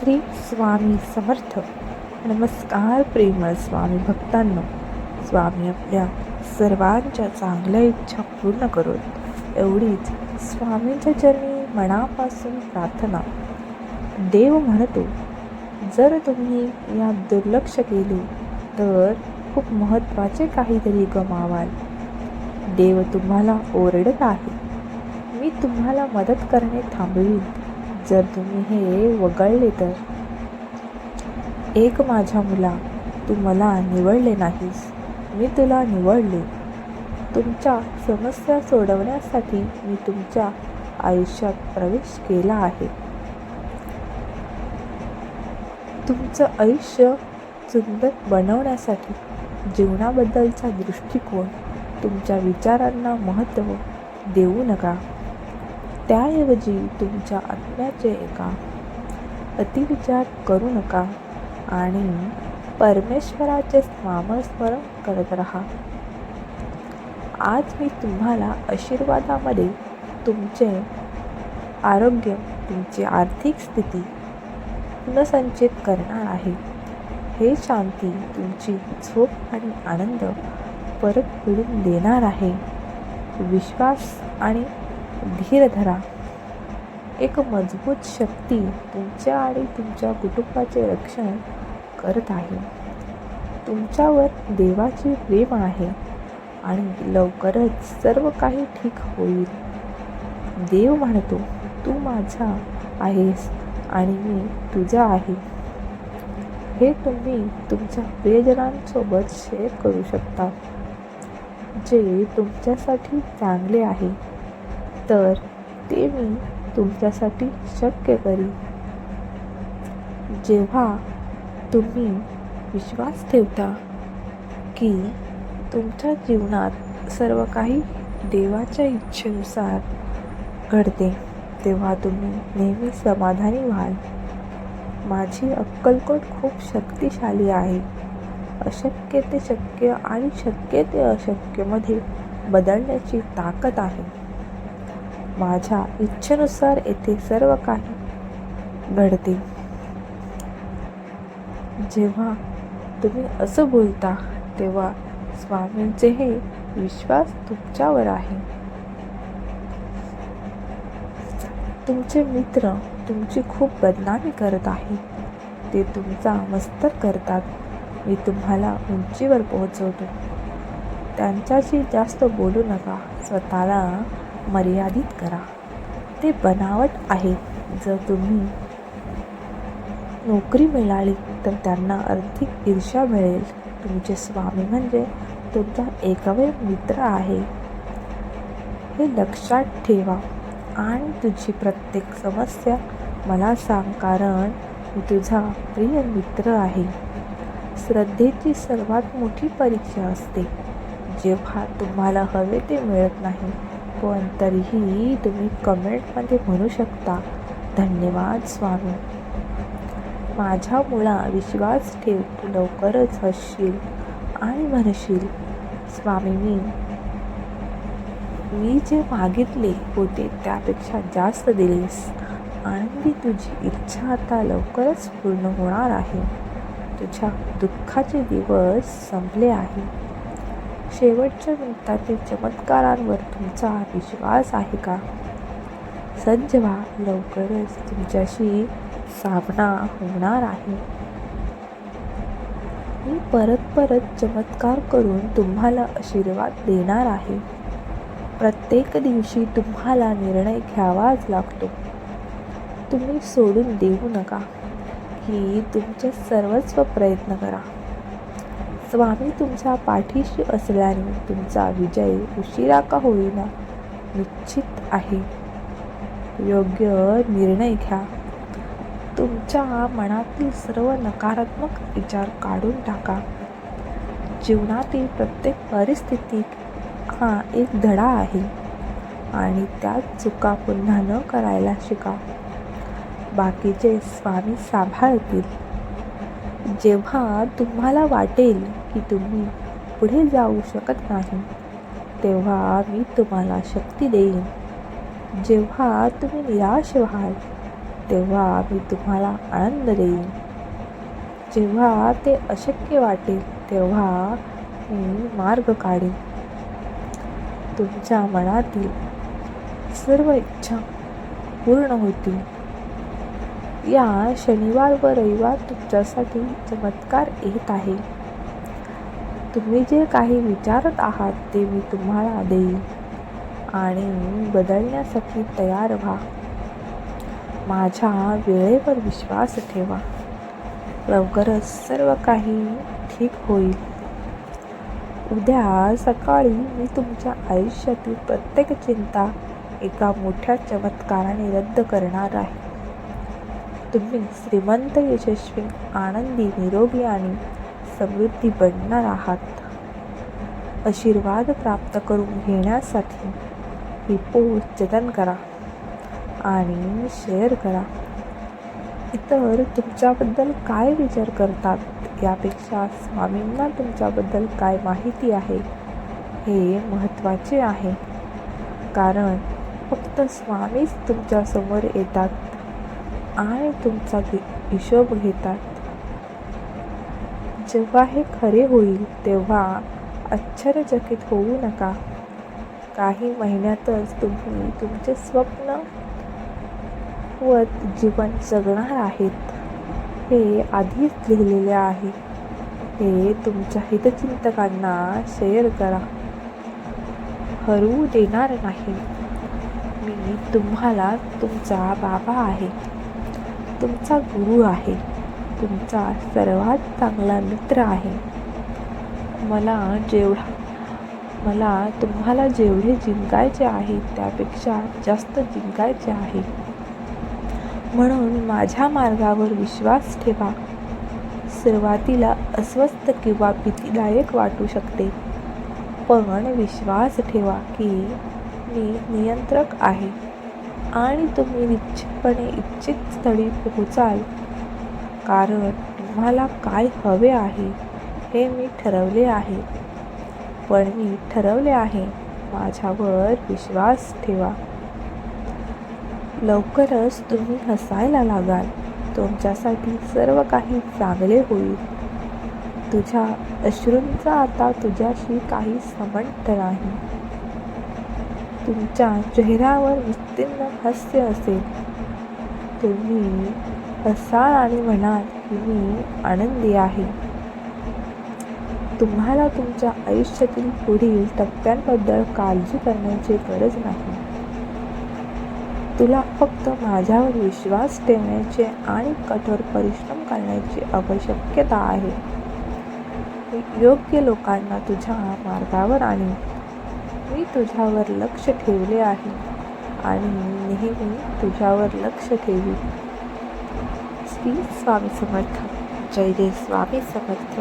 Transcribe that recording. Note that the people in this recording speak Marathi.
श्री स्वामी समर्थ. नमस्कार प्रेमळ स्वामी भक्तांनो. स्वामी आपल्या सर्वांच्या चांगल्या इच्छा पूर्ण करून एवढीच स्वामींच्या चरणी मनापासून प्रार्थना. देव म्हणतो जर तुम्ही यात दुर्लक्ष केले तर खूप महत्त्वाचे काहीतरी गमावाल. देव तुम्हाला ओरडत आहे. मी तुम्हाला मदत करणे थांबवीन. जर तुम्ही हे वगळले तर? एक माझ्या मुला तू मला निवडले नाहीस. मी तुला निवडले. तुमच्या समस्या सोडवण्यासाठी मी तुमच्या आयुष्यात प्रवेश केला आहे. तुमचं आयुष्य सुंदर बनवण्यासाठी जीवनाबद्दलचा दृष्टिकोन तुमच्या विचारांना महत्त्व देऊ नका. त्याऐवजी तुमच्या आत्म्याचे एका अतिविचार करू नका आणि परमेश्वराचे नामस्मरण करत राहा. आज मी तुम्हाला आशीर्वादामध्ये तुमचे आरोग्य तुमची आर्थिक स्थिती पुनसंचित करणार आहे. हे शांती तुमची झोप आणि आनंद परत मिळून देणार आहे. विश्वास आणि धीर धरा. एक मजबूत शक्ती तुमच्या आणि तुमच्या कुटुंबाचे रक्षण करत आहे. तुमच्यावर देवाची प्रेम आहे आणि लवकरच सर्व काही ठीक होईल. देव म्हणतो तू माझा आहेस आणि मी तुझा आहे. हे तुम्ही तुमच्या प्रियजनांसोबत शेअर करू शकता जे तुमच्यासाठी चांगले आहे. तर ते मी तुमच्यासाठी शक्य करीन. जेव्हा तुम्ही विश्वास ठेवता की तुमच्या जीवनात सर्व काही देवाच्या इच्छेनुसार घडते तेव्हा तुम्ही नेहमी समाधानी व्हाल. माझी अक्कलकोट खूप शक्तिशाली आहे. अशक्य ते शक्य आणि शक्य ते अशक्यमध्ये बदलण्याची ताकद आहे. माझ्या इच्छेनुसार येथे सर्व काही घडते. जेव्हा तुम्ही असं बोलता तेव्हा स्वामींचे हे विश्वास तुमच्यावर आहे. तुमचे मित्र तुमची खूप बदनामी करत आहे ते तुमचा मस्तक करतात. मी तुम्हाला उंचीवर पोहोचवतो. त्यांच्याशी जास्त बोलू नका. स्वतःला मर्यादित करा. ते बनावट आहे. जर तुम्ही नोकरी मिळाली तर त्यांना आर्थिक ईर्ष्या मिळेल. तुमचे स्वामी म्हणजे तुमचा एकमेव मित्र आहे. हे लक्षात ठेवा. आणि तुझी प्रत्येक समस्या मला सांग कारण मी तुझा प्रिय मित्र आहे. श्रद्धेची सर्वात मोठी परीक्षा असते. जेव्हा तुम्हाला हवे ते मिळत नाही पण तरीही तुम्ही कमेंटमध्ये म्हणू शकता. धन्यवाद स्वामी. माझ्या मुला विश्वास ठेव तू लवकरच हसशील आणि म्हणशील स्वामी मी मी जे मागितले होते त्यापेक्षा जास्त दिलेस आनंदी तुझी इच्छा आता लवकरच पूर्ण होणार आहे. तुझ्या दुःखाचे दिवस संपले आहे शेवटच्या मिनिटातील चमत्कारांवर तुमचा विश्वास आहे का? सज्ज व्हा लवकरच तुमच्याशी सामना होणार आहे मी परत परत चमत्कार करून तुम्हाला आशीर्वाद देणार आहे. प्रत्येक दिवशी तुम्हाला निर्णय घ्यावाच लागतो. तुम्ही सोडून देऊ नका की तुमचे सर्वस्व प्रयत्न करा. स्वामी तुमच्या पाठीशी असल्याने तुमचा विजय उशिरा का होईना निश्चित आहे. योग्य निर्णय घ्या. तुमच्या मनातील सर्व नकारात्मक विचार काढून टाका. जीवनातील प्रत्येक परिस्थितीत हा एक धडा आहे आणि त्यात चुका पुन्हा न करायला शिका. बाकीचे स्वामी सांभाळतील. जेव्हा तुम्हाला वाटेल की तुम्ही पुढे जाऊ शकत नाही तेव्हा मी तुम्हाला शक्ती देईन. जेव्हा तुम्ही निराश व्हाल तेव्हा मी तुम्हाला आनंद देईन. जेव्हा ते अशक्य वाटेल तेव्हा मी मार्ग काढेन. तुमच्या मनातील सर्व इच्छा पूर्ण होतील. या शनिवार व रविवार तुमच्यासाठी चमत्कार येत आहे. तुम्ही जे काही विचारत आहात ते मी तुम्हाला देईन आणि बदलण्यासाठी तयार व्हा. माझ्या वेळेवर विश्वास ठेवा. लवकरच सर्व काही ठीक होईल. उद्या सकाळी मी तुमच्या आयुष्यातील प्रत्येक चिंता एका मोठ्या चमत्काराने रद्द करणार आहे. तुम्ही श्रीमंत यशस्वी आनंदी निरोगी आणि समृद्धी बनणार आहात. आशीर्वाद प्राप्त करून घेण्यासाठी ही पोस्ट जतन करा आणि शेअर करा. इतर तुमच्याबद्दल काय विचार करतात? यापेक्षा स्वामींना तुमच्याबद्दल काय माहिती आहे? हे महत्त्वाचे आहे. कारण फक्त स्वामीच तुमच्यासमोर येतात. आणि तुमचा हिशोब घेतात. जेव्हा हे खरे होईल तेव्हा आश्चर्यचकित होऊ नका. काही महिन्यातच तुम्ही तुमचे स्वप्न व जीवन जगणार आहेत. हे आधीच लिहिलेले आहे. हे तुमच्या हितचिंतकांना शेअर करा. हरवू देणार नाही. मी तुम्हाला तुमचा बाबा आहे. तुमचा गुरु आहे. तुमचा सर्वात चांगला मित्र आहे. मला जेवढा मला तुम्हाला जेवढे जिंकायचे आहे त्यापेक्षा जास्त जिंकायचे आहे. म्हणून माझ्या मार्गावर विश्वास ठेवा. सुरुवातीला अस्वस्थ किंवा भीतीदायक वाटू शकते. पण विश्वास ठेवा की मी नियंत्रक आहे. आणि तुम्ही निश्चितपणे इच्छित स्थळी पोहोचाल. कारण तुम्हाला काय हवे आहे हे मी ठरवले आहे. पण मी ठरवले आहे माझ्यावर विश्वास ठेवा. लवकरच तुम्ही हसायला लागाल. तुमच्यासाठी सर्व काही चांगले होईल. तुझ्या अश्रूंचा आता तुझ्याशी काही संबंध नाही. तुमच्या चेहऱ्यावर विस्तीर्ण हास्य असेल. तुम्ही हसाल आणि म्हणाल की मी आनंदी आहे. तुम्हाला तुमच्या आयुष्यातील पुढील टप्प्यांबद्दल काळजी करण्याची गरज नाही. तुला फक्त माझ्यावर विश्वास ठेवण्याचे आणि कठोर परिश्रम करण्याची आवश्यकता आहे. योग्य लोकांना तुझ्या मार्गावर आणि मी तुझ्यावर लक्ष ठेवले आहे आणि नेहमी तुझ्यावर लक्ष ठेवी श्री स्वामी समर्थ. जय जय स्वामी समर्थ.